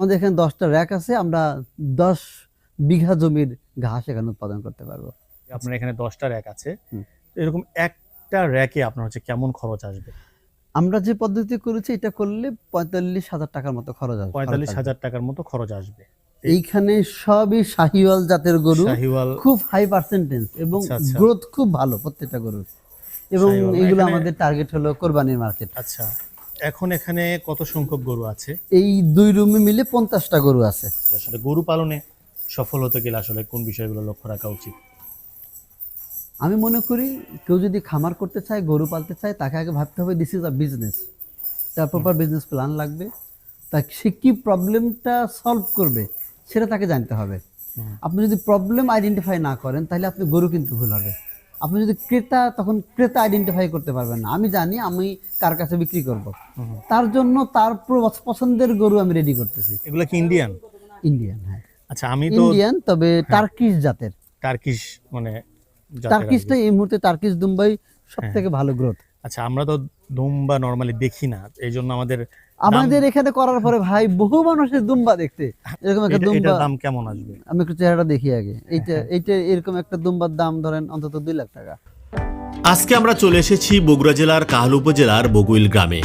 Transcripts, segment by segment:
আমাদের এখানে দশটা র্যাক আছে আমরা দশ বিঘা জমির ঘাস এখানে উৎপাদন করতে পারব। আপনার এখানে দশটা র্যাক আছে। এরকম একটা র্যাকে আপনার হচ্ছে কেমন খরচ আসবে? আমরা যে পদ্ধতি করেছি এটা করলে পঁয়তাল্লিশ হাজার টাকার মতো খরচ আসবে। পঁয়তাল্লিশ হাজার টাকার মতো খরচ আসবে। এইখানে সবই শাহিওয়াল জাতের গরু খুব হাই পার্সেন্টেজ এবং আচ্ছা, আচ্ছা। গ্রোথ খুব ভালো প্রত্যেকটা গরুর। এবং এগুলো আমাদের টার্গেট হলো কোরবানির মার্কেট আচ্ছা। এখন এখানে কত সংখ্যক গরু আছে? এই দুই রুমে মিলে পঞ্চাশটা গরু আছে। আসলে গরু পালনে সফল হতে গেলে আসলে কোন বিষয়গুলো লক্ষ্য রাখা উচিত? আমি মনে করি কেউ যদি খামার করতে চায় গরু পালতে চায় তাকে আগে ভাবতে হবে দিস ইজ আ বিজনেস তার প্রপার বিজনেস প্ল্যান লাগবে। তা সে কী প্রবলেমটা সলভ করবে সেটা তাকে জানতে হবে। আপনি যদি প্রবলেম আইডেন্টিফাই না করেন তাহলে আপনি গরু কিন্তু ভুল হবে। আপনি যদি ক্রেতা তখন ক্রেতা আইডেন্টিফাই করতে পারবেন না। আমি জানি আমি কার কাছে বিক্রি করব। তার জন্য তার পছন্দের গরু আমি রেডি করতেছি। এগুলো কি ইন্ডিয়ান ইন্ডিয়ান হ্যাঁ। আচ্ছা আমি তো ইন্ডিয়ান তবে টার্কিশ জাতের। টার্কিশ মানে টার্কিশটা এই মুহূর্তে টার্কিশ দুম্বাই সব হ্যাঁ। থেকে ভালো গ্রোথ আচ্ছা আমরা তো দুম্বা নর্মালি দেখি না এই জন্য আমাদের আমাদের এখানে করার পরে ভাই বহু মানুষের দুম্বা দেখতে। এরকম একটা দুম্বা দাম কেমন আসবে? আমি একটু চেহারাটা দেখি আগে। এইটা এইটা এরকম একটা দুম্বার দাম ধরেন অন্তত দুই লাখ টাকা। আজকে আমরা চলে এসেছি বগুড়া জেলার কাহাল উপজেলার বগুইল গ্রামে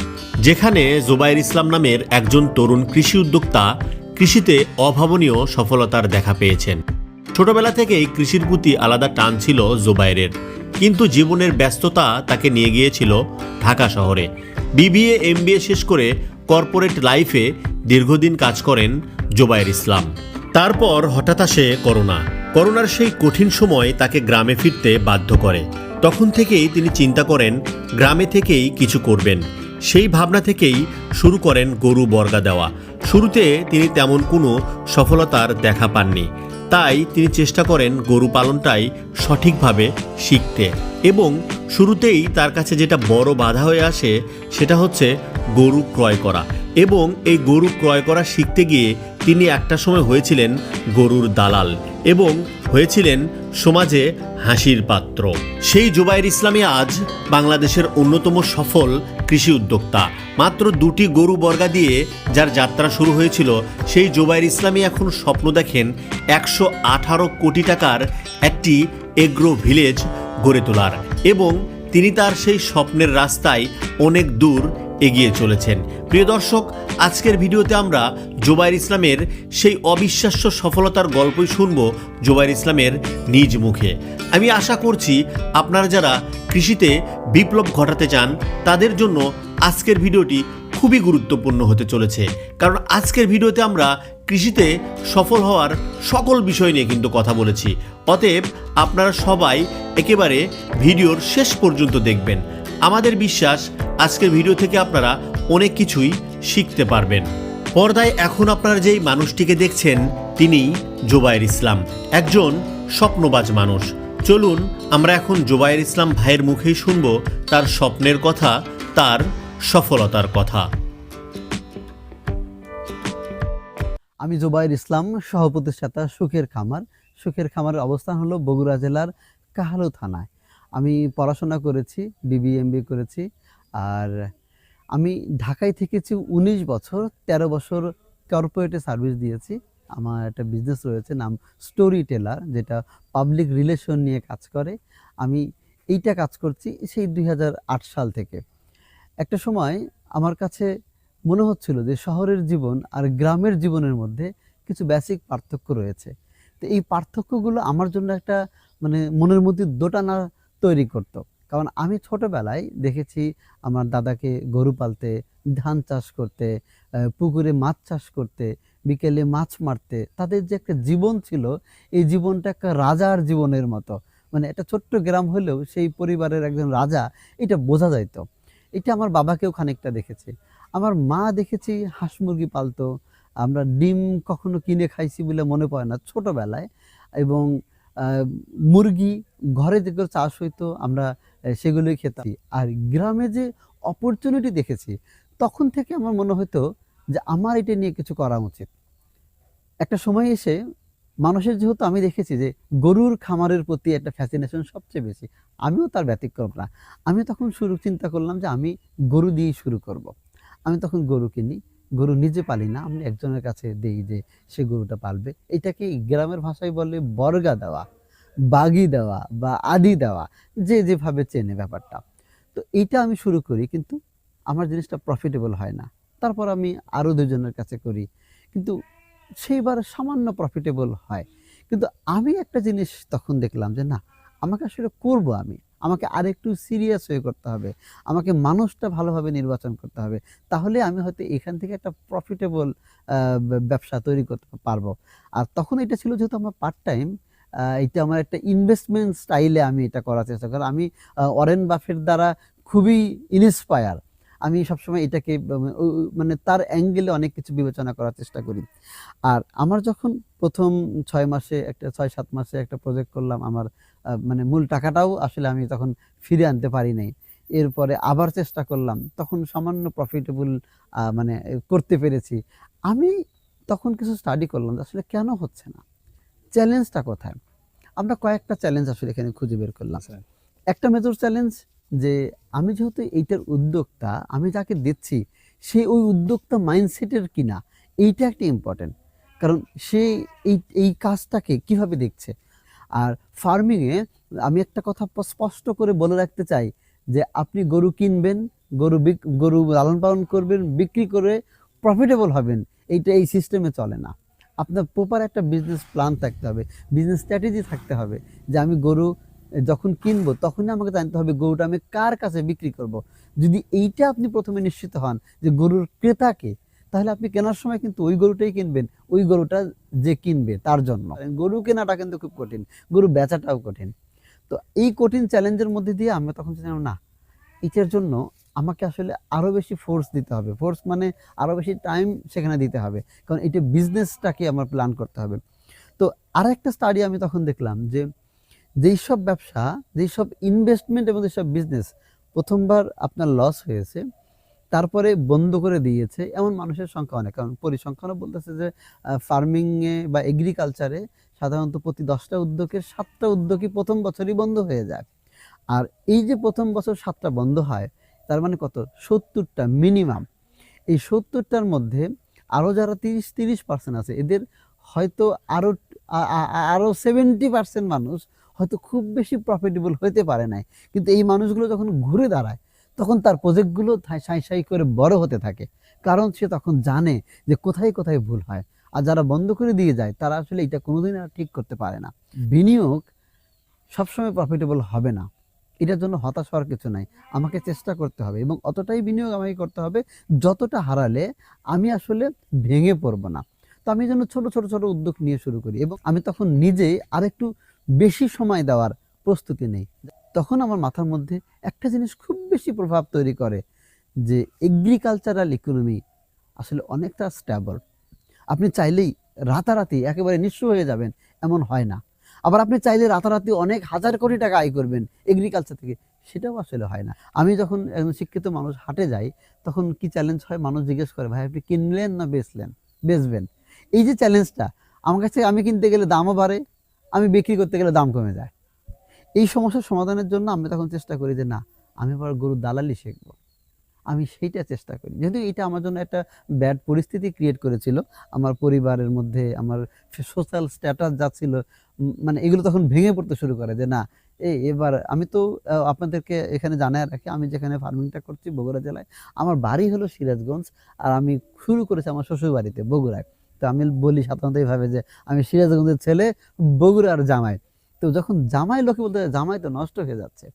যেখানে জোবাইর ইসলাম নামের একজন তরুণ কৃষি উদ্যোক্তা কৃষিতে অভাবনীয় সফলতার দেখা পেয়েছেন। ছোটবেলা থেকেই কৃষির প্রতি আলাদা টান ছিল জোবাইরের। কিন্তু জীবনের ব্যস্ততা তাকে নিয়ে গিয়েছিল ঢাকা শহরে। বিবিএ, এমবিএ শেষ করে কর্পোরেট লাইফে দীর্ঘদিন কাজ করেন জোবাইর ইসলাম। তারপর হঠাৎ আসে করোনা। করোনার সেই কঠিন সময় তাকে গ্রামে ফিরতে বাধ্য করে। তখন থেকেই তিনি চিন্তা করেন, গ্রামে থেকেই কিছু করবেন। সেই ভাবনা থেকেই শুরু করেন গরু বর্গা দেওয়া। শুরুতে তিনি তেমন কোনো সফলতার দেখা পাননি। তাই তিনি চেষ্টা করেন গরু পালনটাই সঠিকভাবে শিখতে। এবং শুরুতেই তার কাছে যেটা বড় বাধা হয়ে আসে, সেটা হচ্ছে গরু ক্রয় করা। এবং এই গরু ক্রয় করা শিখতে গিয়ে তিনি একটা সময় হয়েছিলেন গরুর দালাল এবং হয়েছিলেন সমাজে হাসির পাত্র। সেই জুবাইর ইসলামী আজ বাংলাদেশের অন্যতম সফল কৃষি উদ্যোক্তা। মাত্র দুটি গরু বর্গা দিয়ে যার যাত্রা শুরু হয়েছিল, সেই জুবাইর ইসলামী এখন স্বপ্ন দেখেন একশো আঠারো কোটি টাকার একটি এগ্রো ভিলেজ গড়ে তোলার এবং তিনি তার সেই স্বপ্নের রাস্তায় অনেক দূর এগিয়ে চলেছেন। প্রিয় দর্শক, আজকের ভিডিওতে আমরা জোবাইর ইসলামের সেই অবিশ্বাস্য সফলতার গল্পই শুনব জোবাইর ইসলামের নিজ মুখে। আমি আশা করছি আপনারা যারা কৃষিতে বিপ্লব ঘটাতে চান, তাদের জন্য আজকের ভিডিওটি খুবই গুরুত্বপূর্ণ হতে চলেছে। কারণ আজকের ভিডিওতে আমরা কৃষিতে সফল হওয়ার সকল বিষয় নিয়ে কিন্তু কথা বলেছি। অতএব আপনারা সবাই একেবারে ভিডিওর শেষ পর্যন্ত দেখবেন। আমাদের বিশ্বাস, আজকের ভিডিও থেকে আপনারা অনেক কিছুই শিখতে পারবেন। পর্দায় এখন আপনারা যেই মানুষটিকে দেখছেন, তিনি জোবায়ের ইসলাম। একজন স্বপ্নবাজ মানুষ। চলুন, আমরা এখন জোবায়ের ইসলাম ভাইয়ের মুখেই শুনব তার স্বপ্নের কথা, তার সফলতার কথা। আমি জোবাইর ইসলাম সহ প্রতিষ্ঠাতা সুখের খামার। সুখের খামারের অবস্থান হলো বগুড়া জেলার কাহালু থানায়। আমি পড়াশোনা করেছি বিবিএমবি করেছি, আর আমি ঢাকায় থেকেছি উনিশ বছর ১৩ বছর কর্পোরেটে সার্ভিস দিয়েছি। আমার একটা বিজনেস রয়েছে, নাম স্টোরি টেলার যেটা পাবলিক রিলেশন নিয়ে কাজ করে। আমি এইটা কাজ করছি সেই দুই হাজার আট সাল থেকে। একটা সময় আমার কাছে মনে হচ্ছিল যে শহরের জীবন আর গ্রামের জীবনের মধ্যে কিছু বেসিক পার্থক্য রয়েছে। তো এই পার্থক্যগুলো আমার জন্য একটা মানে মনের মধ্যে দোটানা তৈরি করত। কারণ আমি ছোটবেলায় দেখেছি আমার দাদাকে গরু পালতে, ধান চাষ করতে পুকুরে মাছ চাষ করতে, বিকেলে মাছ মারতে, তাদের যে একটা জীবন ছিল, এই জীবনটা একটা রাজার জীবনের মতো। মানে একটা ছোট্ট গ্রাম হলেও সেই পরিবারের একজন রাজা এটা বোঝা যাইতো। এটা আমার বাবাকেও খানিকটা দেখেছি। আমার মা দেখেছি হাঁস মুরগি পালতো। আমরা ডিম কখনো কিনে খাইছি বলে মনে পড়ে না ছোটবেলায়। এবং মুরগি ঘরে যেগুলো চাষ হইতো, আমরা সেগুলোই খেতাম। আর গ্রামে যে অপরচুনিটি দেখেছি, তখন থেকে আমার মনে হতো যে আমার এটা নিয়ে কিছু করা উচিত। একটা সময় এসে মানুষের যেহেতু আমি দেখেছি যে গরুর খামারের প্রতি একটা ফ্যাসিনেশন সবচেয়ে বেশি, আমিও তার ব্যতিক্রম না। আমি তখন শুরু চিন্তা করলাম যে আমি গরু দিয়েই শুরু করব। আমি তখন গরু কিনি, গরু নিজে পালি না, আমি একজনের কাছে দেই যে সে গরুটা পালবে। এটাকে গ্রামের ভাষায় বলে বর্গা দেওয়া। বাগি দেওয়া বা আদি দেওয়া, যে যেভাবে চেনে ব্যাপারটা। তো এইটা আমি শুরু করি, কিন্তু আমার জিনিসটা প্রফিটেবল হয় না। তারপর আমি আরও দুজনের কাছে করি, কিন্তু সেইবার সামান্য প্রফিটেবল হয়। কিন্তু আমি একটা জিনিস তখন দেখলাম যে, না, আমাকে আসলে করব আমি। আমাকে আরেকটু সিরিয়াস হয়ে করতে হবে। আমাকে মানুষটা ভালোভাবে নির্বাচন করতে হবে। তাহলে আমি হয়তো এখান থেকে একটা প্রফিটেবল ব্যবসা তৈরি করতে পারব। আর তখন এটা ছিল যেহেতু আমার পার্ট টাইম এটা আমার একটা ইনভেস্টমেন্ট স্টাইলে আমি এটা করার চেষ্টা করি। আমি অরেন বাফের দ্বারা খুবই ইন্সপায়ার আমি সবসময় এটাকে মানে তার অ্যাঙ্গেলে অনেক কিছু বিবেচনা করার চেষ্টা করি। আর আমার যখন প্রথম ছয় মাসে একটা, ছয় সাত মাসে একটা প্রজেক্ট করলাম, আমার মানে মূল টাকাটাও আসলে আমি তখন ফিরে আনতে পারি নাই। এরপরে আবার চেষ্টা করলাম, তখন সামান্য প্রফিটেবল মানে করতে পেরেছি। আমি তখন কিছু স্টাডি করলাম আসলে কেন হচ্ছে না? চ্যালেঞ্জটা কোথায়? আমরা কয়েকটা চ্যালেঞ্জ আসলে এখানে খুঁজে বের করলাম। আচ্ছা। একটা মেজর চ্যালেঞ্জ যে আমি যেহেতু এইটার উদ্যোক্তা আমি যাকে দিচ্ছি সে ওই উদ্যোক্তা মাইন্ডসেটের কিনা এইটা একটা ইম্পর্টেন্ট কারণ সে এই এই কাজটাকে কীভাবে দেখছে? আর ফার্মিংয়ে আমি একটা কথা স্পষ্ট করে বলে রাখতে চাই যে আপনি গরু কিনবেন গরু গরু লালন পালন করবেন বিক্রি করে প্রফিটেবল হবেন। এইটা এই সিস্টেমে চলে না। আপনার প্রপার একটা বিজনেস প্ল্যান থাকতে হবে বিজনেস স্ট্র্যাটেজি থাকতে হবে যে আমি গরু যখন কিনবো তখনই আমাকে জানতে হবে গরুটা আমি কার কাছে বিক্রি করব। যদি এইটা আপনি প্রথমে নিশ্চিত হন যে গরুর ক্রেতাকে তাহলে আপনি কেনার সময় কিন্তু ওই গরুটাই কিনবেন, ওই গরুটা যে কিনবে তার জন্য গরু কেনাটা কিন্তু খুব কঠিন, গরু বেচাটাও কঠিন তো এই কঠিন চ্যালেঞ্জের মধ্যে দিয়ে আমি তখন না, এটার জন্য আমাকে আসলে আরও বেশি ফোর্স দিতে হবে। ফোর্স মানে আরও বেশি টাইম সেখানে দিতে হবে। কারণ এটা বিজনেসটাকে আমার প্ল্যান করতে হবে। তো আর একটা স্টাডি আমি তখন দেখলাম যে, যেই সব ব্যবসা, যেই সব ইনভেস্টমেন্ট এবং যেসব বিজনেস প্রথমবার আপনার লস হয়েছে, তারপরে বন্ধ করে দিয়েছে এমন মানুষের সংখ্যা অনেক। কারণ পরিসংখ্যানও বলতেছে যে ফার্মিংয়ে বা এগ্রিকালচারে সাধারণত প্রতি দশটা উদ্যোগের সাতটা উদ্যোগই প্রথম বছরই বন্ধ হয়ে যায়। আর এই যে প্রথম বছর সাতটা বন্ধ হয় তার মানে কত? সত্তরটা মিনিমাম এই সত্তরটার মধ্যে আরও যারা তিরিশ তিরিশ পার্সেন্ট আছে, এদের হয়তো আরও আরও সেভেন্টি পার্সেন্ট মানুষ হয়তো খুব বেশি প্রফিটেবল হতে পারে নাই। কিন্তু এই মানুষগুলো যখন ঘুরে দাঁড়ায়, তখন তার প্রজেক্টগুলো সাই সাই করে বড় হতে থাকে। কারণ সে তখন জানে যে কোথায় কোথায় ভুল হয়। আর যারা বন্ধ করে দিয়ে যায়, তারা আসলে এটা কোনোদিন আর ঠিক করতে পারে না। বিনিয়োগ সবসময় প্রফিটেবল হবে না। এটার জন্য হতাশ হওয়ার কিছু নাই। আমাকে চেষ্টা করতে হবে এবং অতটাই বিনিয়োগ আমাকে করতে হবে যতটা হারালে আমি আসলে ভেঙে পড়ব না। তো আমি যেন ছোট ছোট ছোট উদ্যোগ নিয়ে শুরু করি এবং আমি তখন নিজেই আরেকটু বেশি সময় দেওয়ার প্রস্তুতি নেই। তখন আমার মাথার মধ্যে একটা জিনিস খুব বেশি প্রভাব তৈরি করে যে এগ্রিকালচারাল ইকোনমি আসলে অনেকটা স্ট্যাবল আপনি চাইলেই রাতারাতি একেবারে নিঃস্ব হয়ে যাবেন, এমন হয় না। আবার আপনি চাইলে রাতারাতি অনেক হাজার কোটি টাকা আয় করবেন এগ্রিকালচার থেকে। সেটাও আসলে হয় না। আমি যখন একজন শিক্ষিত মানুষ হাটে যাই, তখন কি চ্যালেঞ্জ হয়? মানুষ জিজ্ঞেস করে, ভাই, আপনি কিনলেন না বেচলেন? বেচবেন? এই যে চ্যালেঞ্জটা আমার কাছে আমি কিনতে গেলে দামও বাড়ে, আমি বিক্রি করতে গেলে দাম কমে যায়। এই সমস্যার সমাধানের জন্য আমি তখন চেষ্টা করি যে, না, আমি আবার গরুর দালালি শিখব। আমি সেইটা চেষ্টা করি। যেহেতু এটা আমার জন্য একটা ব্যাড পরিস্থিতি ক্রিয়েট করেছিল, আমার পরিবারের মধ্যে, আমার সোশ্যাল স্ট্যাটাস যা ছিল মানে এগুলো তখন ভেঙে পড়তে শুরু করে যে না এই এবার আমি তো আপনাদেরকে এখানে জানায় রাখি, আমি যেখানে ফার্মিংটা করছি বগুড়া জেলায়, আমার বাড়ি হলো সিরাজগঞ্জ আর আমি শুরু করেছি আমার শ্বশুর বাড়িতে বগুড়ায়। তো আমি বলি সাধারণত এইভাবে যে আমি সিরাজগঞ্জের ছেলে বগুড়ার জামাই। তো যখন জামাই লোকে বলতে জামাই তো নষ্ট হয়ে যাচ্ছে।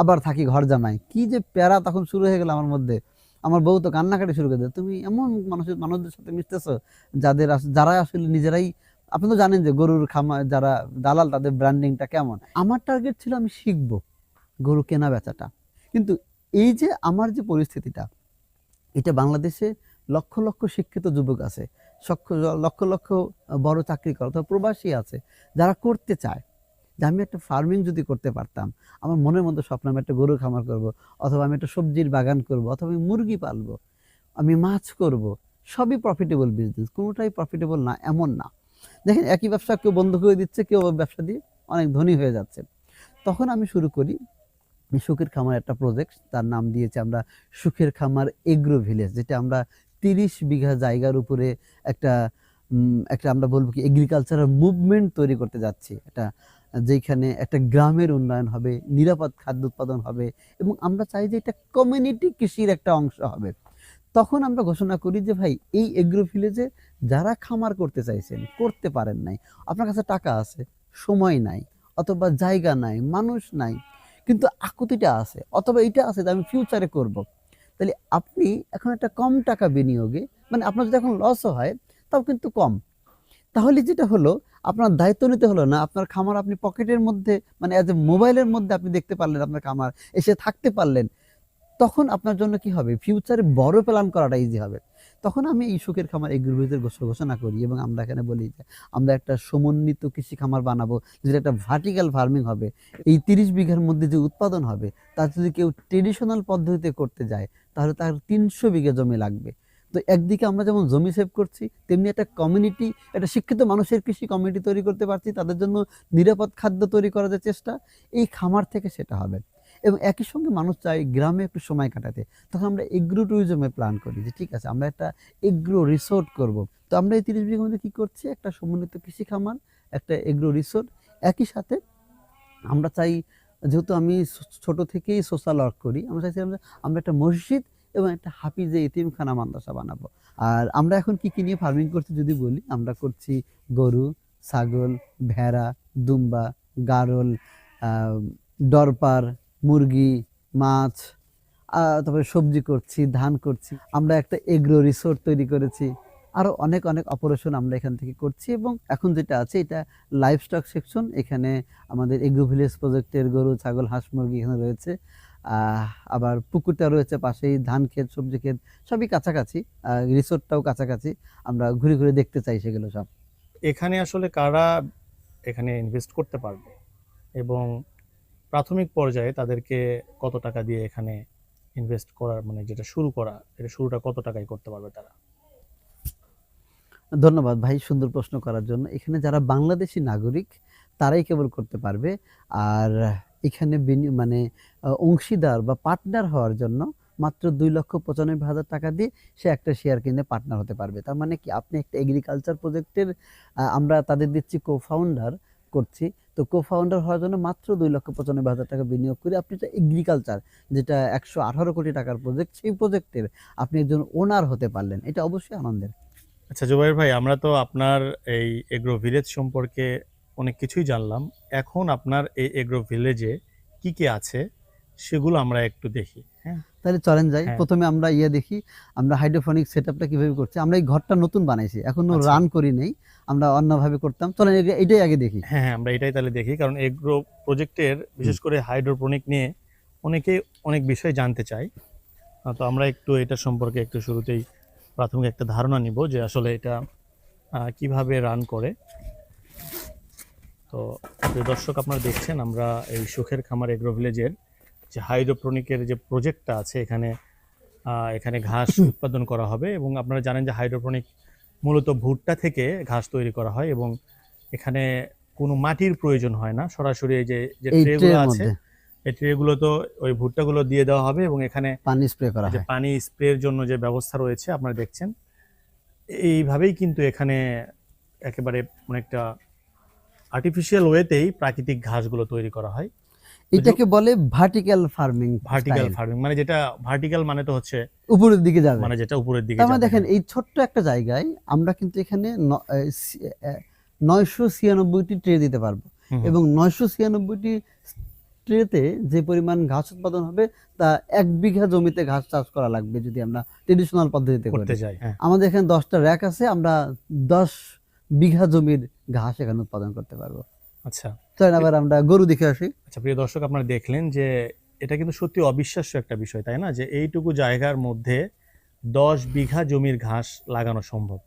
আবার থাকি ঘর জামাই। কি যে প্যারা তখন শুরু হয়ে গেল আমার মধ্যে। আমার বউ তো কান্নাকাটি শুরু করে দেয়, তুমি এমন মানুষের, মানুষদের সাথে মিশতেছো, যাদের যারা আসলে নিজেরাই আপনি তো জানেন যে গরুর খামার যারা দালাল, তাদের ব্র্যান্ডিংটা কেমন? আমার টার্গেট ছিল আমি শিখব গরু কেনা বেচাটা। কিন্তু এই যে আমার যে পরিস্থিতিটা, এটা বাংলাদেশে লক্ষ লক্ষ শিক্ষিত যুবক আছে লক্ষ লক্ষ বড় চাকরি করে, অথবা প্রবাসী আছে, যারা করতে চায়। যে আমি একটা ফার্মিং যদি করতে পারতাম, আমার মনের মধ্যে স্বপ্ন আমি একটা গরু খামার করব, অথবা আমি একটা সবজির বাগান করব, অথবা আমি মুরগি পালবো, আমি মাছ করব, সবই প্রফিটেবল বিজনেস কোনোটাই প্রফিটেবল না, এমন না। দেখেন একই ব্যবসা কেউ বন্ধ করে দিচ্ছে, কেউ ব্যবসা দিয়ে অনেক ধনী হয়ে যাচ্ছে। তখন আমি শুরু করি সুখের খামার একটা প্রজেক্ট তার নাম দিয়েছি আমরা সুখের খামার এগ্রো ভিলেজ, যেটা আমরা তিরিশ বিঘা জায়গার উপরে একটা একটা আমরা বলব কি এগ্রিকালচারাল মুভমেন্ট তৈরি করতে যাচ্ছি। এটা যেখানে একটা গ্রামের উন্নয়ন হবে, নিরাপদ খাদ্য উৎপাদন হবে এবং আমরা চাই যে এটা কমিউনিটি কৃষির একটা অংশ হবে। তখন আমরা ঘোষণা করি যে, ভাই, এই এগ্রো ভিলেজে যারা খামার করতে চাইছেন, করতে পারেন নাই। আপনার কাছে টাকা আছে, সময় নাই, অথবা জায়গা নাই, মানুষ নাই, কিন্তু আকুতিটা আছে, অথবা এটা আছে যে আমি ফিউচারে করব। তাহলে আপনি এখন একটা কম টাকা বিনিয়োগে মানে আপনার যদি এখন লসও হয়, তাও কিন্তু কম। তাহলে যেটা হলো, আপনার দায়িত্ব নিতে হলো না, আপনার খামার আপনি পকেটের মধ্যে মানে অ্যাজ এ মোবাইলের মধ্যে আপনি দেখতে পারলেন আপনার খামার, এসে থাকতে পারলেন। তখন আপনার জন্য কি হবে? ফিউচারে বড় প্ল্যান করাটা ইজি হবে। তখন আমি এই সুখের খামার এগ্রিভিজের ঘোষণা করি এবং আমরা এখানে বলি যে, আমরা একটা সমন্বিত কৃষি খামার বানাবো, যেটা একটা ভার্টিক্যাল ফার্মিং হবে। এই তিরিশ বিঘার মধ্যে যে উৎপাদন হবে, তা যদি কেউ ট্রেডিশনাল পদ্ধতিতে করতে যায়, তাহলে তার তিনশো বিঘা জমি লাগবে। তো একদিকে আমরা যেমন জমি সেভ করছি, তেমনি একটা কমিউনিটি একটা শিক্ষিত মানুষের কৃষি কমিউনিটি তৈরি করতে পারছি, তাদের জন্য নিরাপদ খাদ্য তৈরি করার চেষ্টা, এই খামার থেকে সেটা হবে। এবং একই সঙ্গে মানুষ চায় গ্রামে একটু সময় কাটাতে। তখন আমরা এগ্রো ট্যুরিজমে প্ল্যান করি যে, ঠিক আছে, আমরা একটা এগ্রো রিসোর্ট করব। তো আমরা এই তিরিশ বিঘার মধ্যে কী করছি? একটা সমন্বিত কৃষি খামার, একটা এগ্রো রিসোর্ট একই সাথে আমরা চাই, যেহেতু আমি ছোট থেকেই সোশ্যাল ওয়ার্ক করি, আমরা চাইছিলাম যে আমরা একটা মসজিদ এবং একটা হাফিজে এতিমখানা মাদ্রাসা বানাবো। আর আমরা এখন কি কি নিয়ে ফার্মিং করছি যদি বলি, আমরা করছি গরু, ছাগল, ভেড়া, দুম্বা, গারল ডরপার মুরগি, মাছ তারপরে সবজি করছি, ধান করছি। আমরা একটা এগ্রো রিসোর্ট তৈরি করেছি। আরও অনেক অনেক অপারেশন আমরা এখান থেকে করছি এবং এখন যেটা আছে, এটা লাইভ স্টক সেকশন এখানে আমাদের এগ্রো ভিলেজ প্রজেক্টের গরু, ছাগল, হাঁস, মুরগি এখানে রয়েছে। আবার পুকুরটা রয়েছে পাশেই, ধান ক্ষেত, সবজি ক্ষেত, সবই কাছাকাছি। রিসোর্টটাও কাছাকাছি। আমরা ঘুরে ঘুরে দেখতে চাই সেগুলো সব। এখানে আসলে কারা এখানে ইনভেস্ট করতে পারবে? এবং প্রাথমিক পর্যায়ে তাদেরকে কত টাকা দিয়ে এখানে ইনভেস্ট করার মানে যেটা শুরু করা, এটা শুরুটা কত টাকায় করতে পারবে তারা? ধন্যবাদ ভাই সুন্দর প্রশ্ন করার জন্য। এখানে যারা বাংলাদেশি নাগরিক, তারাই কেবল করতে পারবে। আর এখানে মানে অংশীদার বা পার্টনার হওয়ার জন্য মাত্র দুই লক্ষ পঁচানব্বই হাজার টাকা দিয়ে সে একটা শেয়ার কিনে পার্টনার হতে পারবে। তার মানে কি? আপনি একটা এগ্রিকালচার প্রজেক্টের আমরা তাদের দিচ্ছি কো ফাউন্ডার করছি। তো কো ফাউন্ডার হওয়ার জন্য মাত্র দুই লক্ষ পঁচানব্বই হাজার টাকা বিনিয়োগ করে আপনি একটা এগ্রিকালচার যেটা একশো আঠারো কোটি টাকার প্রজেক্ট সেই প্রজেক্টের আপনি একজন ওনার হতে পারলেন। এটা অবশ্যই আনন্দের। আচ্ছা জুবাইর ভাই আমরা তো আপনার এই এগ্রো ভিলেজ সম্পর্কে অনেক কিছুই জানলাম। এখন আপনার এই এগ্রো ভিলেজে কি কি আছে সেগুলো আমরা একটু দেখি হ্যাঁ? তাহলে চলেন যাই। হ্যাঁ। প্রথমে আমরা ইয়ে দেখি আমরা হাইড্রোফোনিক সেটআপটা কীভাবে করছি। আমরা এই ঘরটা নতুন বানাইছি এখনও আচ্ছা। রান করি নেই। আমরা অন্যভাবে করতাম। চলেন এটাই আগে দেখি। হ্যাঁ হ্যাঁ আমরা এটাই তাহলে দেখি। কারণ এগ্রো প্রজেক্টের বিশেষ করে হাইড্রোপনিক নিয়ে অনেকেই অনেক বিষয় জানতে চায়। তো আমরা একটু এটা সম্পর্কে একটু শুরুতেই প্রাথমিক একটা ধারণা নিব যে আসলে এটা কীভাবে রান করে। তো দর্শক আপনারা দেখছেন আমরা এই সুখের খামার এগ্রো ভিলেজের যে হাইড্রোপনিকের যে প্রজেক্টটা আছে এখানে এখানে ঘাস উৎপাদন করা হবে এবং আপনারা জানেন যে হাইড্রোপনিক মূলত ভুট্টা থেকে ঘাস তৈরি করা হয় এবং এখানে কোনো মাটির প্রয়োজন হয় না। সরাসরি এই যে যে ট্রেগুলো আছে এই ট্রেগুলো তো ওই ভুট্টাগুলো দিয়ে দেওয়া হবে এবং এখানে পানি স্প্রে করা হয়। পানি স্প্রের জন্য যে ব্যবস্থা রয়েছে আপনারা দেখছেন। এইভাবেই কিন্তু এখানে একেবারে অনেকটা আর্টিফিশিয়াল ওয়েতেই প্রাকৃতিক ঘাসগুলো তৈরি করা হয়। এটাকে বলে ভার্টিক্যাল ফার্মিং ভার্টিক্যাল ফার্মিং মানে যেটা ভার্টিক্যাল মানে তো হচ্ছে উপরের দিকে যাবে। মানে যেটা উপরের দিকে মানে যাবে। দেখেন এই ছোট্ট একটা জায়গায় আমরা কিন্তু এখানে নয়শো ছিয়ানব্বইটি ট্রে দিতে পারব। এবং নয়শো ছিয়ানব্বইটি ট্রেতে যে পরিমাণ ঘাস উৎপাদন হবে তা এক বিঘা জমিতে ঘাস চাষ করা লাগবে যদি আমরা ট্রেডিশনাল পদ্ধতিতে করতে করি। যাই হ্যাঁ। আমাদের এখানে দশটা র্যাক আছে আমরা দশ বিঘা জমির ঘাস এখানে উৎপাদন করতে পারব। আচ্ছা। চলেন আবার আমরা গরু দেখে আসি। আচ্ছা প্রিয় দর্শক আপনারা দেখলেন যে এটা কিন্তু সত্যি অবিশ্বাস্য একটা বিষয় তাই না? যে এইটুকু জায়গার মধ্যে দশ বিঘা জমির ঘাস লাগানো সম্ভব।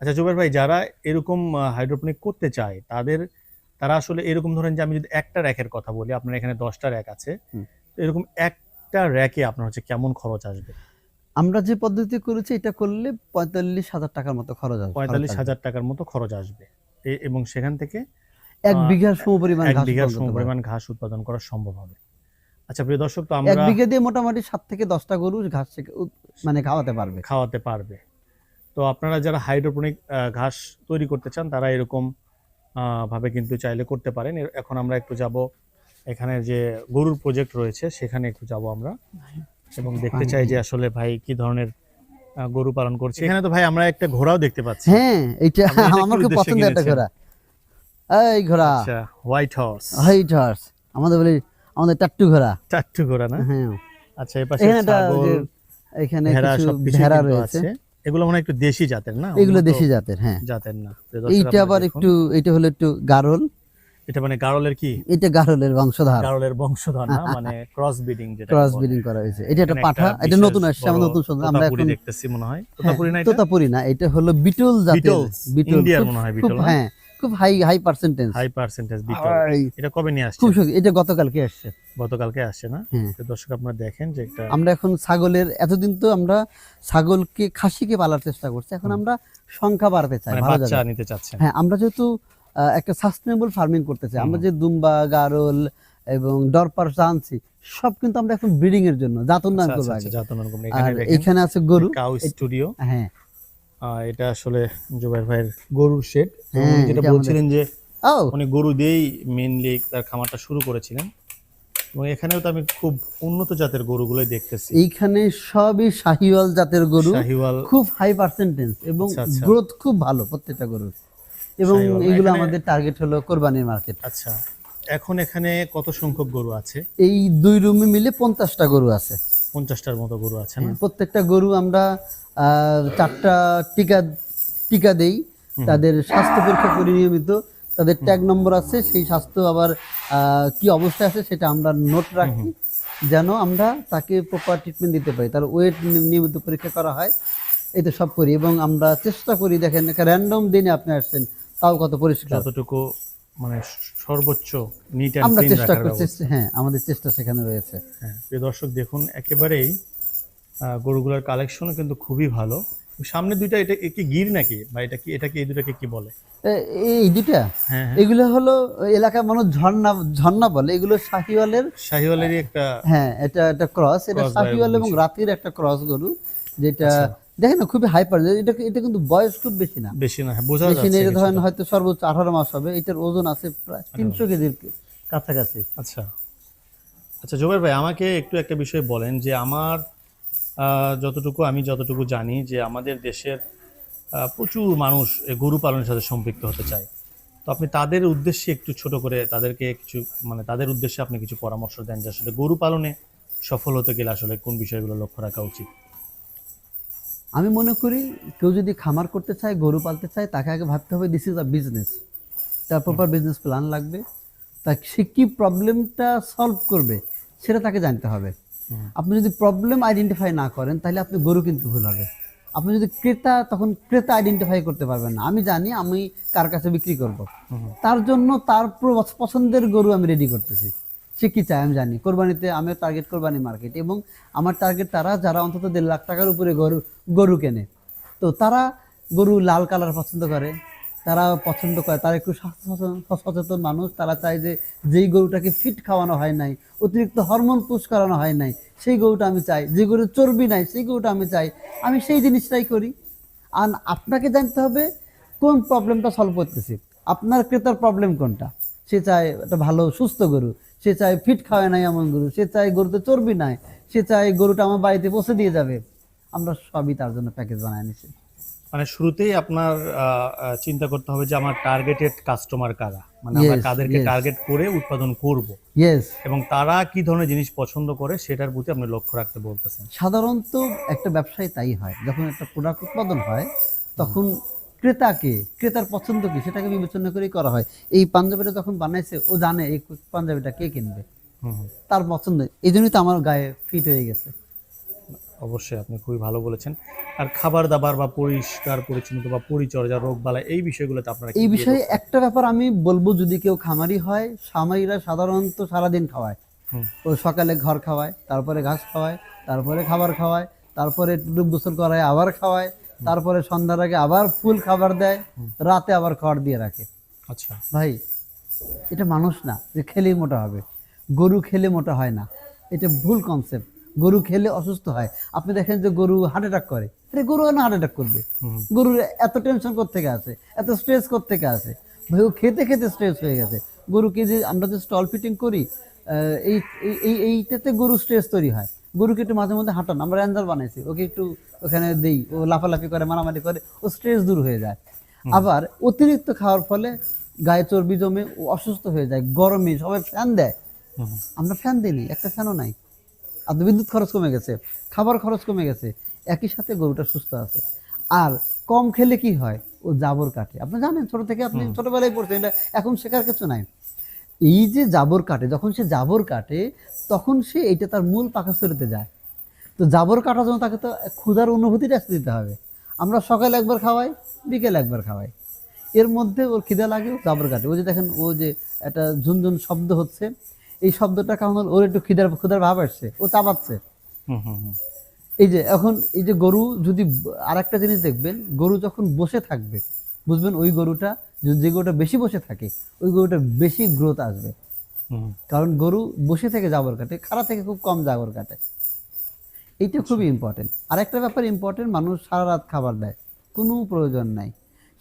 আচ্ছা জুবের ভাই যারা এরকম হাইড্রোপনিক করতে চায় তাদের তারা আসলে এরকম ধরেন যে আমি যদি একটা র্যাকের কথা বলি আপনার এখানে দশটা র্যাক আছে। এরকম একটা র্যাকে আপনার হচ্ছে কেমন খরচ আসবে? আমরা যে পদ্ধতি করেছি এটা করলে পঁয়তাল্লিশ হাজার টাকার মতো খরচ আসবে পঁয়তাল্লিশ হাজার টাকার মতো খরচ আসবে। এবং সেখান থেকে এক বিঘার সমপরিমাণ এক ঘাস বিঘার সমপরিমাণ ঘাস উৎপাদন করা সম্ভব হবে। আচ্ছা প্রিয় দর্শক তো এক বিঘা দিয়ে মোটামুটি সাত থেকে দশটা গরু ঘাস থেকে মানে খাওয়াতে পারবে। খাওয়াতে পারবে। তো আপনারা যারা হাইড্রোপনিক ঘাস তৈরি করতে চান তারা এরকম ভাবে কিন্তু চাইলে করতে পারেন। এখন আমরা একটু যাব এখানে যে গরুর প্রজেক্ট রয়েছে সেখানে একটু যাব আমরা। এবং দেখতে চাই যে আসলে ভাই কি ধরনের গরু পালন করছে। এখানে তো ভাই আমরা একটা ঘোড়াও দেখতে পাচ্ছি। হ্যাঁ এটা আমার খুব পছন্দের একটা ঘোড়া। এই ঘোড়া। আচ্ছা হোয়াইট হর্স হাইট হর্স আমাদের বলি আমাদের টাট্টু ঘোড়া। চারটু ঘোড়া না? হ্যাঁ। আচ্ছা এই পাশে ছাগল এখানে কিছু ভেড়া রয়েছে। এগুলো মনে একটু দেশি জাতের না? এগুলো দেশি জাতের হ্যাঁ। জাতের না। এইটা আবার একটু এটা হলো একটু গারল। এটা মানে গারলের কি? এটা গারলের বংশধার। গারলের বংশধর না? মানে ক্রস ব্রিডিং যেটা ক্রস ব্রিডিং করা হয়েছে। এটা একটা পাঠা এটা নতুন আসছে আমরা নতুন শুনলাম আমরা এখন দেখতেছি মনে হয়। হ্যাঁ, তোতাপুরি না এটা? তোতাপুরি না এটা হলো বিটল জাতের। বিটল বিটল ইন্ডিয়ার মনে হয় বিটল হ্যাঁ খুব high high percentage high percentage এটা কবে নিয়ে আসছে খুব সুন্দর। এটা গতকালকে আসছে। গতকালকে আসছে না? দর্শক আপনারা দেখেন যে একটা আমরা এখন ছাগলের এতদিন তো আমরা ছাগলকে খাসিকে পালার চেষ্টা করছি। এখন আমরা সংখ্যা বাড়াতে চাই মানে বাচ্চা নিতে চাচ্ছেন। হ্যাঁ আমরা যেহেতু একটা সাস্টেনেবল ফার্মিং করতে চাই আমরা যে দুম্বা গারল এবং ডরপার আনছি সব কিন্তু আমরা এখন ব্রিডিং এর জন্য আচ্ছা, করব আচ্ছা, আগে। আচ্ছা, জাতন কোম্পানি এখানে এখানে আছে গরু। কাউ স্টুডিও হ্যাঁ। এটা আসলে জুবাইর ভাইয়ের গরুর শেড যেটা বলছিলেন যে উনি গরু দিয়েই মেনলি তার খামারটা শুরু করেছিলেন। এবং এখানেও তো আমি খুব উন্নত জাতের গরুগুলোই দেখতেছি। এইখানে সবই শাহিওয়াল জাতের গরু। শাহিওয়াল। খুব হাই পার্সেন্টেজ এবং আচ্ছা, আচ্ছা। গ্রোথ খুব ভালো প্রত্যেকটা গরুর। এবং এগুলো আমাদের টার্গেট হলো কোরবানির মার্কেট আচ্ছা এখন এখানে কত সংখ্যক গরু আছে? এই দুই রুমে মিলে পঞ্চাশটা গরু আছে। পঞ্চাশটার মতো গরু আছে না? প্রত্যেকটা গরু আমরা চারটা টিকা টিকা দেই। তাদের স্বাস্থ্য পরীক্ষা করি নিয়মিত। তাদের ট্যাগ নম্বর আছে সেই স্বাস্থ্য আবার কি অবস্থায় আছে সেটা আমরা নোট রাখি যেন আমরা তাকে প্রপার ট্রিটমেন্ট দিতে পারি। তার ওয়েট নিয়মিত পরীক্ষা করা হয় এই তো সব করি। এবং আমরা চেষ্টা করি দেখেন একটা র্যান্ডম দিনে আপনি আসছেন তাও কত পরিষ্কার। যতটুকু মানে সর্বোচ্চ নিট আমরা চেষ্টা করছি হ্যাঁ আমাদের চেষ্টা সেখানে রয়েছে। হ্যাঁ প্রিয় দর্শক দেখুন একেবারেই গরুগুলোর কালেকশনও কিন্তু খুবই ভালো। সামনে দুইটা এটা কি গির নাকি? বা এটা কি এটা কি এই দুটাকে কি বলে? এই দুটা হ্যাঁ হ্যাঁ। এগুলো হলো এলাকার মানুষ ঝর্ণা ঝর্ণা বলে। এগুলো শাহিওয়ালের শাহিওয়ালেরই একটা হ্যাঁ এটা একটা ক্রস এটা শাহিওয়াল এবং। রাতির একটা ক্রস গরু যেটা আচ্ছা। দেখেন না খুবই হাইপার এটা এটা কিন্তু বয়স খুব বেশি না। বেশি না হ্যাঁ, বোঝা যাচ্ছে নেই এটা ধরেন হয়তো সর্বোচ্চ আঠারো মাস হবে এটার ওজন আছে প্রায় তিনশো কেজির কাছাকাছি। আচ্ছা। আচ্ছা জোবাইর ভাই আমাকে একটু একটা বিষয় বলেন যে আমার যতটুকু আমি যতটুকু জানি যে আমাদের দেশের প্রচুর মানুষ গরু পালনের সাথে সম্পৃক্ত হতে চায়। তো আপনি তাদের উদ্দেশ্যে একটু ছোট করে তাদেরকে কিছু মানে তাদের উদ্দেশ্যে আপনি কিছু পরামর্শ দেন যে আসলে গরু পালনে সফল হতে গেলে আসলে কোন বিষয়গুলো লক্ষ্য রাখা উচিত। আমি মনে করি কেউ যদি খামার করতে চায় গরু পালতে চায় তাকে আগে ভাবতে হবে দিস ইজ আ বিজনেস তার প্রপার বিজনেস প্ল্যান লাগবে। তা সে কী প্রবলেমটা সলভ করবে সেটা তাকে জানতে হবে। আপনি যদি প্রবলেম আইডেন্টিফাই না করেন তাহলে আপনি গরু কিন্তু ভুল হবে। আপনি যদি ক্রেতা তখন ক্রেতা আইডেন্টিফাই করতে পারবেন না। আমি জানি আমি কার কাছে বিক্রি করব। তার জন্য তার পছন্দের গরু আমি রেডি করতেছি। সে কি চায় আমি জানি। কোরবানিতে আমি টার্গেট কোরবানি মার্কেট এবং আমার টার্গেট তারা যারা অন্তত দেড় লাখ টাকার উপরে গরু গরু কেনে। তো তারা গরু লাল কালার পছন্দ করে, তারা পছন্দ করে, তারা একটু সচেতন মানুষ। তারা চায় যে, যেই গরুটাকে ফিট খাওয়ানো হয় নাই, অতিরিক্ত হরমোন পুশ করানো হয় নাই, সেই গরুটা আমি চাই। যে গরুর চর্বি নাই, সেই গরুটা আমি চাই। আমি সেই জিনিসটাই করি। আর আপনাকে জানতে হবে, কোন প্রবলেমটা সলভ করতেছি? আপনার ক্রেতার প্রবলেম কোনটা? সে চায় একটা ভালো, সুস্থ গরু। সে চায় ফিট খাওয়ায় নাই এমন গরু সে চায় গরুতে চর্বি নাই সে চায় গরুটা আমার বাড়িতে পৌঁছে দিয়ে যাবে। আমরা সবই তার জন্য প্যাকেজ বানায় নিছি। মানে শুরুতেই আপনার চিন্তা করতে হবে যে আমার টার্গেটেড কাস্টমার কারা? মানে আমরা কাদেরকে টার্গেট করে উৎপাদন করব। ইয়েস এবং তারা কি ধরনের জিনিস পছন্দ করে সেটার প্রতি আপনি লক্ষ্য রাখতে বলতেছেন। সাধারণত একটা ব্যবসায় তাই হয়। যখন একটা প্রোডাক্ট উৎপাদন হয় তখন ক্রেতাকে ক্রেতার পছন্দ কি সেটাকে বিবেচনা করেই করা হয়। এই পাঞ্জাবিটা যখন বানাইছে ও জানে এই পাঞ্জাবিটা কে কিনবে। তার পছন্দ। এই জন্যই তো আমার গায়ে ফিট হয়ে গেছে। অবশ্যই আপনি খুবই ভালো বলেছেন। আর খাবার দাবার বা পরিষ্কার পরিচ্ছন্নতা বা পরিচর্যা রোগ বালা এই বিষয়গুলোতে আপনারা এই বিষয়ে একটা ব্যাপার আমি বলব যদি কেউ খামারি হয় খামারিরা সাধারণত সারাদিন খাওয়ায়। ও সকালে ঘর খাওয়ায় তারপরে ঘাস খাওয়ায় তারপরে খাবার খাওয়ায় তারপরে একটু গোসল করায় আবার খাওয়ায় তারপরে সন্ধ্যার আগে আবার ফুল খাবার দেয় রাতে আবার খড় দিয়ে রাখে। আচ্ছা। ভাই এটা মানুষ না যে খেলেই মোটা হবে। গরু খেলে মোটা হয় না। এটা ভুল কনসেপ্ট গরু খেলে অসুস্থ হয়। আপনি দেখেন যে গরু হার্ট অ্যাটাক করে। আরে গরু কেন হার্ট অ্যাটাক করবে? গরুর এত টেনশন থেকে আছে? এত স্ট্রেস থেকে আছে? ভাই ও খেতে খেতে স্ট্রেস হয়ে গেছে। গরুকে যে আমরা যে স্টল ফিটিং করি আহ, এই এই- এই এইটাতে গরু স্ট্রেস তৈরি হয়। গরুকে একটু মাঝে মধ্যে হাঁটান। আমরা অ্যাঞ্জাল বানাইছি ওকে একটু ওখানে দেই ও লাফালাফি করে মারামারি করে ও স্ট্রেস দূর হয়ে যায়। আবার অতিরিক্ত খাওয়ার ফলে গায়ে চর্বি জমে ও অসুস্থ হয়ে যায় গরমে সবাই ফ্যান দেয়। আমরা ফ্যান দিইনি একটা ফ্যানও নাই। আপনার বিদ্যুৎ খরচ কমে গেছে খাবার খরচ কমে গেছে একই সাথে গরুটা সুস্থ আছে। আর কম খেলে কি হয়? ও জাবর কাটে। আপনি জানেন ছোট থেকে আপনি ছোটবেলায় পড়ছেন এটা এখন শেখার কিছু নাই। এই যে জাবর কাটে যখন সে জাবর কাটে তখন সে এটা তার মূল পাকস্থলিতে যায়। তো জাবর কাটার জন্য তাকে তো ক্ষুধার অনুভূতিটা আসতে দিতে হবে। আমরা সকালে একবার খাওয়াই বিকেলে একবার খাওয়াই। এর মধ্যে ওর খিদা লাগে জাবর কাটে। ও যে দেখেন ও যে একটা ঝুনঝুন শব্দ হচ্ছে এই শব্দটা কারণ ওর একটু খিদার ক্ষুধার ভাব আসছে ও চাপাচ্ছে হুম হুম হুম। এই যে এখন এই যে গরু যদি আর একটা জিনিস দেখবেন গরু যখন বসে থাকবে বুঝবেন ওই গরুটা যদি যে গরুটা বেশি বসে থাকে ওই গরুটা বেশি গ্রোথ আসবে। কারণ গরু বসে থেকে জাবর কাটে খাড়া থেকে খুব কম জাবর কাটে। এইটা খুবই ইম্পর্টেন্ট আর একটা ব্যাপার ইম্পর্টেন্ট মানুষ সারা রাত খাবার দেয়। কোনো প্রয়োজন নাই।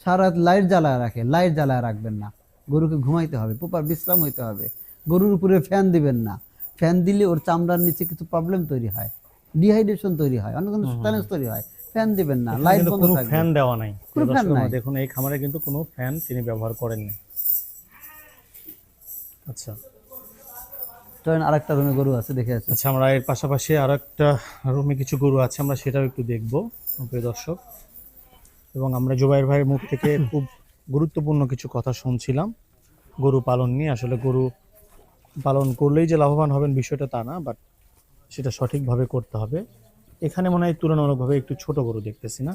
সারা রাত লাইট জ্বালায় রাখে লাইট জ্বালায় রাখবেন না। গরুকে ঘুমাইতে হবে প্রপার বিশ্রাম হইতে হবে। গরুর উপরে ফ্যান দিবেন না। ফ্যান দিলে ওর চামড়ার নিচে কিছু প্রবলেম তৈরি হয় ডিহাইড্রেশন তৈরি হয় অনেক স্ট্যানেস তৈরি হয়। ফ্যান দিবেন না লাইট বন্ধ থাকবে। ফ্যান দেওয়া নাই। দেখুন এই খামারে কিন্তু কোনো ফ্যান তিনি ব্যবহার করেননি আচ্ছা। চলেন আরেকটা রুমে গরু আছে দেখে আছে আচ্ছা আমরা এর পাশাপাশি আর রুমে কিছু গরু আছে আমরা সেটাও একটু দেখব প্রিয় দর্শক। এবং আমরা জুবাইর ভাইয়ের মুখ থেকে খুব গুরুত্বপূর্ণ কিছু কথা শুনছিলাম। গরু পালন নিয়ে আসলে গরু পালন করলেই যে লাভবান হবেন বিষয়টা তা না বাট সেটা সঠিকভাবে করতে হবে। এখানে মনে হয় তুলনামূলকভাবে একটু ছোট গরু দেখতেছি না?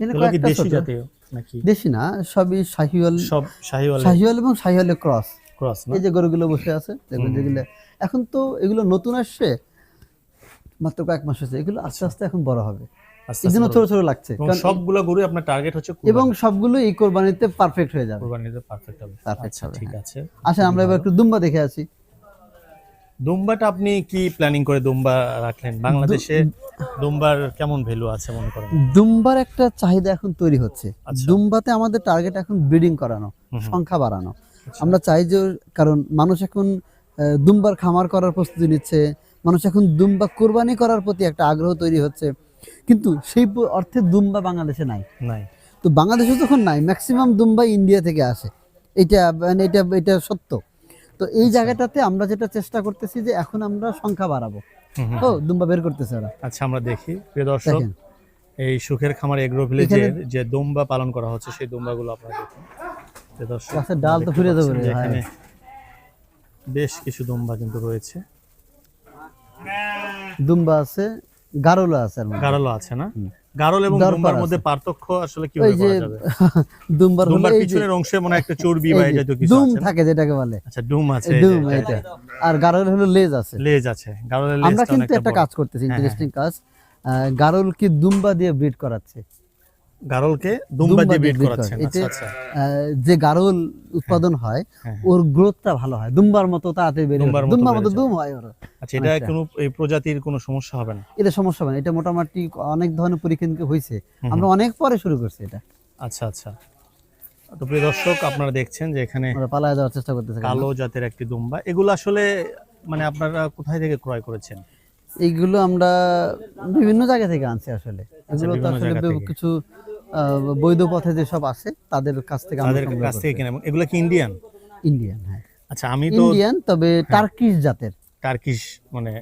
এগুলো কি দেশি জাতীয় নাকি? দেশি না সবই শাহিওয়াল সব শাহিওয়াল শাহিওয়াল এবং শাহিওয়ালের ক্রস। ক্রস এই যে গরুগুলো বসে আছে দেখবেন যেগুলো এখন তো এগুলো নতুন আসছে মাত্র কয়েক মাস হয়েছে এগুলো আস্তে আস্তে এখন বড় হবে। এই জন্য ছোট ছোট লাগছে সবগুলো গরু আপনার টার্গেট হচ্ছে এবং সবগুলো এই কোরবানিতে পারফেক্ট হয়ে যাবে। কোরবানিতে পারফেক্ট হবে। Perfect আচ্ছা হবে, ঠিক হ্যাঁ। আছে। আসেন আমরা এবার একটু দুম্বা দেখে আছি দুম্বাটা আপনি কি প্ল্যানিং করে দুম্বা রাখলেন? বাংলাদেশে দুম্বার কেমন ভ্যালু আছে মনে করেন? দুম্বার একটা চাহিদা এখন তৈরি হচ্ছে। আচ্ছা। দুম্বাতে আমাদের টার্গেট এখন ব্রিডিং করানো। সংখ্যা বাড়ানো। আমরা চাই যে কারণ মানুষ এখন দুম্বার খামার করার প্রস্তুতি নিচ্ছে মানুষ এখন দুম্বা কোরবানি করার প্রতি একটা আগ্রহ তৈরি হচ্ছে। কিন্তু সেই অর্থে দুম্বা বাংলাদেশে নাই। নাই। তো বাংলাদেশে যখন নাই ম্যাক্সিমাম দুম্বা ইন্ডিয়া থেকে আসে। এটা মানে এটা এটা সত্য। তো এই জায়গাটাতে আমরা যেটা চেষ্টা করতেছি যে এখন আমরা সংখ্যা বাড়াবো। ও দুম্বা বের করতেছে ওরা। আচ্ছা আমরা দেখি। প্রিয় দর্শক এই সুখের খামার এগ্রো ভিলেজের যে দুম্বা পালন করা হচ্ছে সেই দুম্বাগুলো আপনারা দেখুন। প্রিয় দর্শক গাছের ডাল তো ফুরিয়ে যাবে। এখানে বেশ কিছু দুম্বা কিন্তু রয়েছে। দুম্বা আছে গারোলা আছে আর আছে না? গারল এবং দুম্বার মধ্যে পার্থক্য আসলে কি যাবে? দুম্বার দুম্বার পিছনের অংশে মনে হয় একটা চর্বি বা এই জাতীয় কিছু আছে না? থাকে যেটাকে বলে। আচ্ছা ডুম আছে ডুম এটা। আর গারল হলো লেজ আছে। লেজ আছে। গারলের আমরা লেজটা কিন্তু একটা কাজ করতেছি হ্যাঁ, ইন্টারেস্টিং কাজ। আহ, গারল কি দুম্বা দিয়ে ব্রিড করাচ্ছে? গারলকে দুম্বা দিয়ে দিয়ে ব্রিড করাচ্ছেন। আচ্ছা আচ্ছা। যে গারল উৎপাদন হয় হ্যাঁ, ওর গ্রোথটা ভালো হয়। দুম্বার মতো তাড়াতাড়ি মতো দুম্বার মতো দুম হয় ওর। আচ্ছা এটা কোনো এই প্রজাতির কোনো সমস্যা হবে না? এটা সমস্যা হবে না। এটা মোটামুটি অনেক ধরনের পরীক্ষা হয়েছে আমরা অনেক পরে শুরু করছি এটা। আচ্ছা আচ্ছা। তো প্রিয় দর্শক আপনারা দেখছেন যে এখানে আমরা পালায় যাওয়ার চেষ্টা করতেছি কালো জাতের একটি দুম্বা। এগুলো আসলে মানে আপনারা কোথায় থেকে ক্রয় করেছেন? এইগুলো আমরা বিভিন্ন জায়গা থেকে আনছি আসলে। এগুলো তো আসলে। কিছু বৈধ পথে যেসব আছে তাদের কাছ থেকে আমরা তাদের কাছ থেকে কিনে এগুলো কি ইন্ডিয়ান ইন্ডিয়ান হ্যাঁ। আচ্ছা আমি তো ইন্ডিয়ান তবে টার্কিশ জাতের। টার্কিশ মানে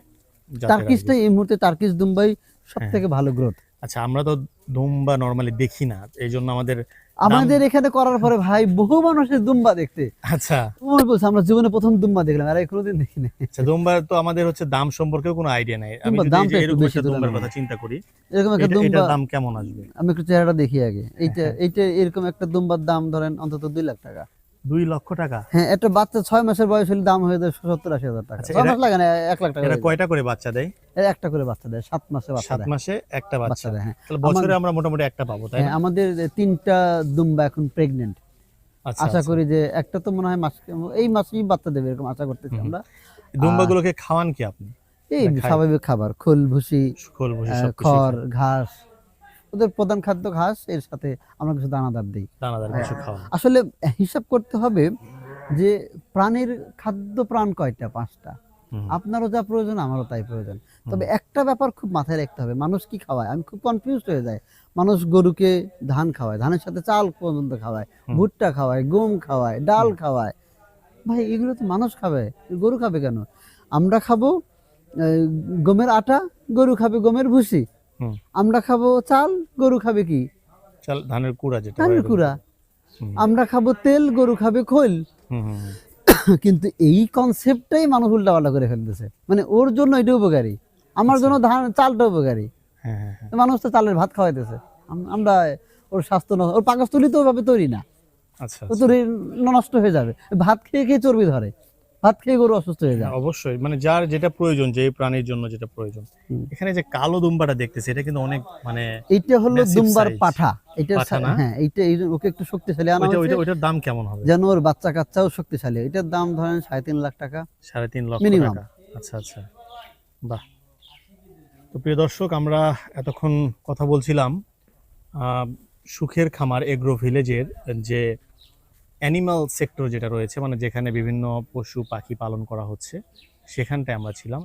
টার্কিশটা এই মুহূর্তে টার্কিশ দুম্বাই সব হ্যাঁ। থেকে ভালো গ্রোথ আচ্ছা আমরা তো দুম্বা নরমালি দেখি না এই জন্য আমাদের আমাদের এখানে করার পরে ভাই বহু মানুষের দুম্বা দেখতে। আচ্ছা। তোমার বলছে আমরা জীবনে প্রথম দুম্বা দেখলাম আর কোনোদিন দেখি না আচ্ছা দুম্বার তো আমাদের হচ্ছে দাম সম্পর্কে কোনো আইডিয়া নাই। আমি যদি এরকম একটা দুম্বার কথা চিন্তা করি এরকম একটা দুম্বা দাম কেমন আসবে? আমি একটু চেহারাটা দেখি আগে। এইটা হ্যাঁ। এইটা এরকম একটা দুম্বার দাম ধরেন অন্তত দুই লাখ টাকা। দুই লক্ষ টাকা? হ্যাঁ একটা বাচ্চা ছয় মাসের বয়স হলে দাম হয়ে যায় সত্তর আশি হাজার টাকা। আচ্ছা, ছয় মাস লাগে না এক লাখ টাকা। কয়টা করে বাচ্চা দেয়? একটা করে বাচ্চা দেয় সাত মাসে সাত মাসে একটা বাচ্চা দেয় হ্যাঁ। বছরে আমরা মোটামুটি একটা পাবো তাই হ্যাঁ, আমাদের তিনটা দুম্বা এখন প্রেগনেন্ট আচ্ছা আশা আচ্ছা। করি যে একটা তো মনে হয় মাস এই মাসেই বাচ্চা দেবে এরকম আশা করতেছি আমরা। দুম্বাগুলোকে খাওয়ান কি আপনি? এই স্বাভাবিক খাবার খোল ভুসি খড় ঘাস ওদের প্রধান খাদ্য ঘাস এর সাথে আমরা কিছু দানাদার দিই। হ্যাঁ। আসলে হিসাব করতে হবে যে প্রাণীর খাদ্য প্রাণ কয়টা? পাঁচটা। আপনারও যা প্রয়োজন আমারও তাই প্রয়োজন। তবে একটা ব্যাপার খুব মাথায় রাখতে হবে মানুষ কি খাওয়ায়? আমি খুব কনফিউজ হয়ে যায় মানুষ গরুকে ধান খাওয়ায় ধানের সাথে চাল পর্যন্ত খাওয়ায় ভুট্টা খাওয়ায় গম খাওয়ায় ডাল খাওয়ায়। ভাই এগুলো তো মানুষ খাবে। গরু খাবে কেন? আমরা খাব গমের আটা গরু খাবে গমের ভুসি। আমরা খাব চাল গরু খাবে কি? চাল ধানের কুড়া যেটা ধানের কুড়া। আমরা খাব তেল গরু খাবে খোল। কিন্তু এই কনসেপ্টটাই মানুষ উল্টাপাল্টা করে ফেলতেছে। মানে ওর জন্য এটা উপকারী। আমার জন্য ধান চালটা উপকারী। হ্যাঁ হ্যাঁ হ্যাঁ। মানুষ তো চালের ভাত খাওয়াইতেছে। আমরা ওর স্বাস্থ্য নষ্ট ওর পাকস্থলী তো ওভাবে তৈরি না। আচ্ছা ও তো নষ্ট হয়ে যাবে। ভাত খেয়ে খেয়ে চর্বি ধরে। ভাত খেয়ে গরু অসুস্থ হয়ে যায়। হ্যাঁ, অবশ্যই। মানে যার যেটা প্রয়োজন যে প্রাণীর জন্য যেটা প্রয়োজন। এখানে যে কালো দুম্বাটা দেখতেছি এটা কিন্তু অনেক মানে এইটা হলো দুম্বার পাঠা। এটা হ্যাঁ এইটা ওকে একটু শক্তিশালী। আনা ওইটা ওইটার দাম কেমন হবে? যেন ওর বাচ্চা কাচ্চাও শক্তিশালী। এটার দাম ধরেন সাড়ে তিন লাখ টাকা। সাড়ে তিন Minimum। আচ্ছা আচ্ছা। বাহ। তো প্রিয় দর্শক আমরা এতক্ষণ কথা বলছিলাম আহ, সুখের খামার এগ্রো ভিলেজের যে অ্যানিমাল সেক্টর যেটা রয়েছে মানে যেখানে বিভিন্ন পশু পাখি পালন করা হচ্ছে, সেখানটায় আমরা ছিলাম।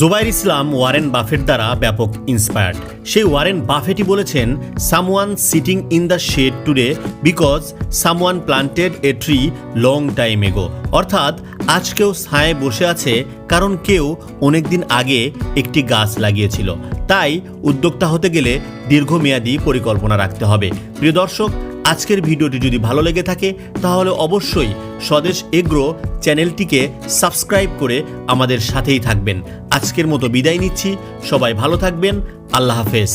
জোবাইর ইসলাম ওয়ারেন বাফেট দ্বারা ব্যাপক ইন্সপায়ার্ড সেই ওয়ারেন বাফেটই বলেছেন someone sitting in the shade today because someone planted a tree long time ago অর্থাৎ আজ কেউ ছায়ে বসে আছে কারণ কেউ অনেকদিন আগে একটি গাছ লাগিয়েছিল। তাই উদ্যোক্তা হতে গেলে দীর্ঘমেয়াদী পরিকল্পনা রাখতে হবে। প্রিয় দর্শক আজকের ভিডিওটি যদি ভালো লেগে থাকে, তাহলে অবশ্যই স্বদেশ এগ্রো চ্যানেলটিকে সাবস্ক্রাইব করে আমাদের সাথেই থাকবেন। আজকের মতো বিদায় নিচ্ছি। সবাই ভালো থাকবেন। আল্লাহ হাফেজ।